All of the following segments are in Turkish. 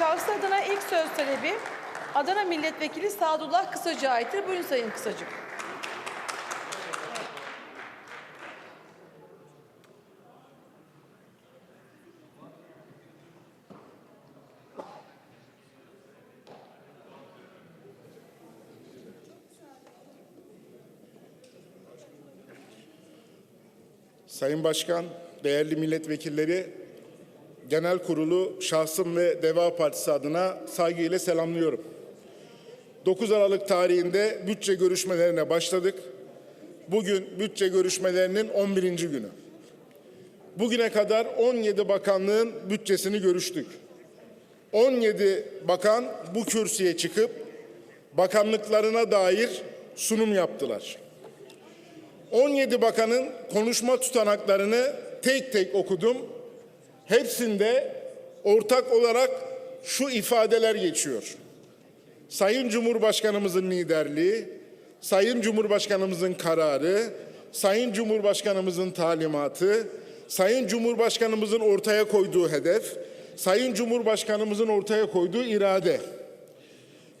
Şahsı adına ilk söz talebi Adana Milletvekili Sadullah Kısacı'ya aittir. Buyurun Sayın Kısacık. Sayın Başkan, değerli milletvekilleri, genel kurulu şahsım ve Deva Partisi adına saygıyla selamlıyorum. 9 Aralık tarihinde bütçe görüşmelerine başladık. Bugün bütçe görüşmelerinin 11. günü. Bugüne kadar 17 bakanlığın bütçesini görüştük. 17 bakan bu kürsüye çıkıp bakanlıklarına dair sunum yaptılar. 17 bakanın konuşma tutanaklarını tek tek okudum. Hepsinde ortak olarak şu ifadeler geçiyor. Sayın Cumhurbaşkanımızın liderliği, Sayın Cumhurbaşkanımızın kararı, Sayın Cumhurbaşkanımızın talimatı, Sayın Cumhurbaşkanımızın ortaya koyduğu hedef, Sayın Cumhurbaşkanımızın ortaya koyduğu irade.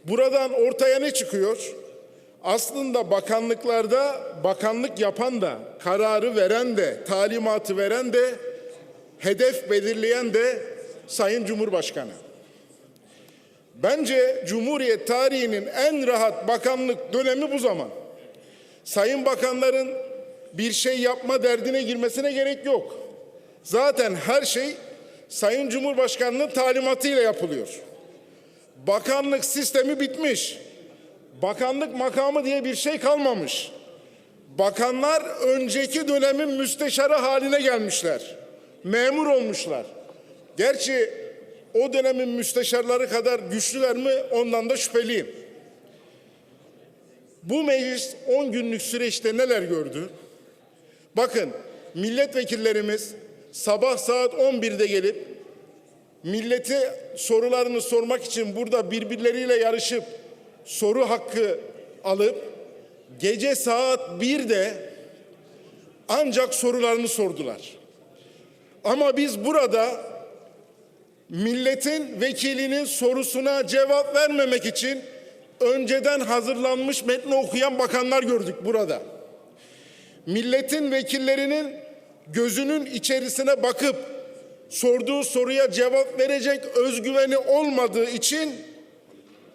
Buradan ortaya ne çıkıyor? Aslında bakanlıklarda bakanlık yapan da, kararı veren de, talimatı veren de, hedef belirleyen de Sayın Cumhurbaşkanı. Bence Cumhuriyet tarihinin en rahat bakanlık dönemi bu zaman. Sayın bakanların bir şey yapma derdine girmesine gerek yok. Zaten her şey Sayın Cumhurbaşkanı'nın talimatıyla yapılıyor. Bakanlık sistemi bitmiş. Bakanlık makamı diye bir şey kalmamış. Bakanlar önceki dönemin müsteşarı haline gelmişler. Memur olmuşlar. Gerçi o dönemin müsteşarları kadar güçlüler mi ondan da şüpheliyim. Bu meclis 10 günlük süreçte neler gördü? Bakın milletvekillerimiz sabah saat 11'de gelip milleti sorularını sormak için burada birbirleriyle yarışıp soru hakkı alıp gece saat 1'de ancak sorularını sordular. Ama biz burada milletin vekilinin sorusuna cevap vermemek için önceden hazırlanmış metni okuyan bakanlar gördük burada. Milletin vekillerinin gözünün içerisine bakıp sorduğu soruya cevap verecek özgüveni olmadığı için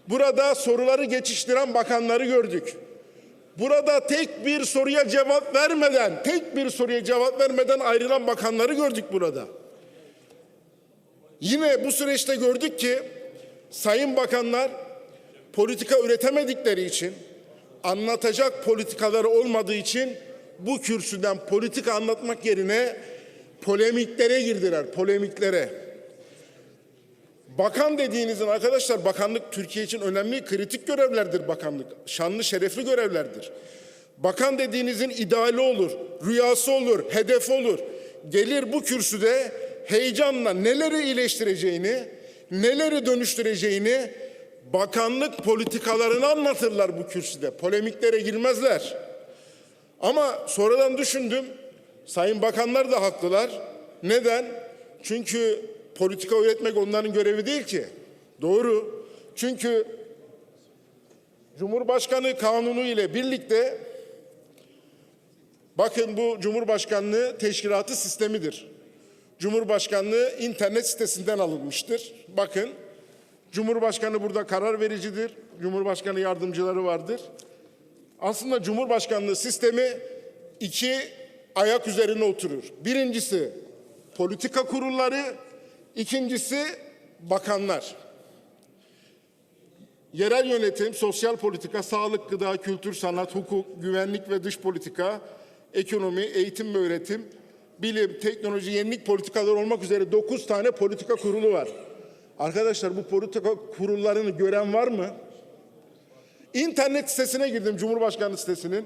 burada soruları geçiştiren bakanları gördük. Burada tek bir soruya cevap vermeden, tek bir soruya cevap vermeden ayrılan bakanları gördük burada. Yine bu süreçte gördük ki sayın bakanlar politika üretemedikleri için, anlatacak politikaları olmadığı için bu kürsüden politika anlatmak yerine polemiklere girdiler, polemiklere. Bakan dediğinizin arkadaşlar bakanlık Türkiye için önemli kritik görevlerdir bakanlık. Şanlı şerefli görevlerdir. Bakan dediğinizin ideali olur, rüyası olur, hedefi olur. Gelir bu kürsüde heyecanla neleri iyileştireceğini, neleri dönüştüreceğini bakanlık politikalarını anlatırlar bu kürsüde. Polemiklere girmezler. Ama sonradan düşündüm. Sayın bakanlar da haklılar. Neden? Çünkü politika üretmek onların görevi değil ki. Doğru. Çünkü Cumhurbaşkanı kanunu ile birlikte bakın bu Cumhurbaşkanlığı teşkilatı sistemidir. Cumhurbaşkanlığı internet sitesinden alınmıştır. Bakın Cumhurbaşkanı burada karar vericidir. Cumhurbaşkanı yardımcıları vardır. Aslında Cumhurbaşkanlığı sistemi iki ayak üzerine oturur. Birincisi politika kurulları, ikincisi bakanlar. Yerel yönetim, sosyal politika, sağlık, gıda, kültür, sanat, hukuk, güvenlik ve dış politika, ekonomi, eğitim ve öğretim, bilim, teknoloji, yenilik politikaları olmak üzere 9 tane politika kurulu var. Arkadaşlar bu politika kurullarını gören var mı? İnternet sitesine girdim Cumhurbaşkanlığı sitesinin.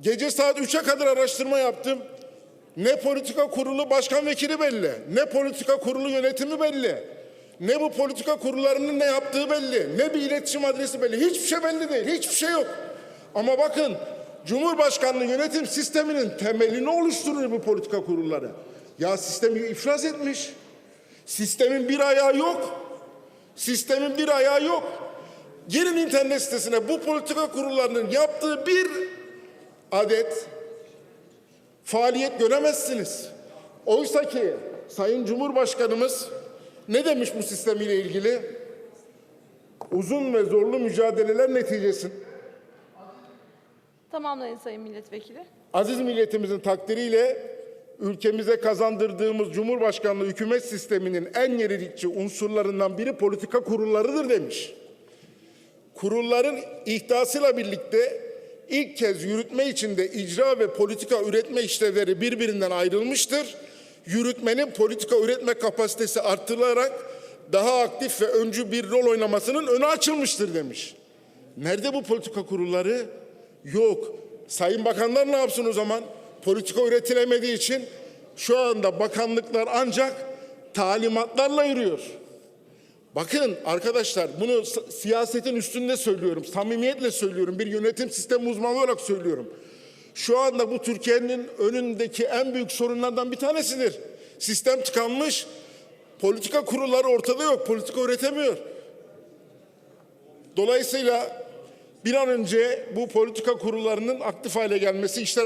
Gece saat 3'e kadar araştırma yaptım. Ne politika kurulu başkan vekili belli, ne politika kurulu yönetimi belli, ne bu politika kurullarının ne yaptığı belli, ne bir iletişim adresi belli. Hiçbir şey belli değil, hiçbir şey yok. Ama bakın Cumhurbaşkanlığı yönetim sisteminin temelini oluşturuyor bu politika kurulları. Ya sistemi iflas etmiş. Sistemin bir ayağı yok. Sistemin bir ayağı yok. Girin internet sitesine bu politika kurullarının yaptığı bir adet faaliyet göremezsiniz. Oysa ki Sayın Cumhurbaşkanımız ne demiş bu sistemiyle ilgili? Uzun ve zorlu mücadeleler neticesinde Tamamlayın Sayın Milletvekili. aziz milletimizin takdiriyle ülkemize kazandırdığımız Cumhurbaşkanlığı hükümet sisteminin en yenilikçi unsurlarından biri politika kurullarıdır demiş. Kurulların ihdasıyla birlikte ilk kez yürütme içinde icra ve politika üretme işlevleri birbirinden ayrılmıştır. Yürütmenin politika üretme kapasitesi artırılarak daha aktif ve öncü bir rol oynamasının önü açılmıştır demiş. Nerede bu politika kurulları? Yok. Sayın bakanlar ne yapsın o zaman? Politika üretilemediği için şu anda bakanlıklar ancak talimatlarla yürüyor. Bakın arkadaşlar bunu siyasetin üstünde söylüyorum. Samimiyetle söylüyorum. Bir yönetim sistemi uzmanı olarak söylüyorum. Şu anda bu Türkiye'nin önündeki en büyük sorunlardan bir tanesidir. Sistem tıkanmış. Politika kurulları ortada yok. Politika üretemiyor. Dolayısıyla bir an önce bu politika kurullarının aktif hale gelmesi işte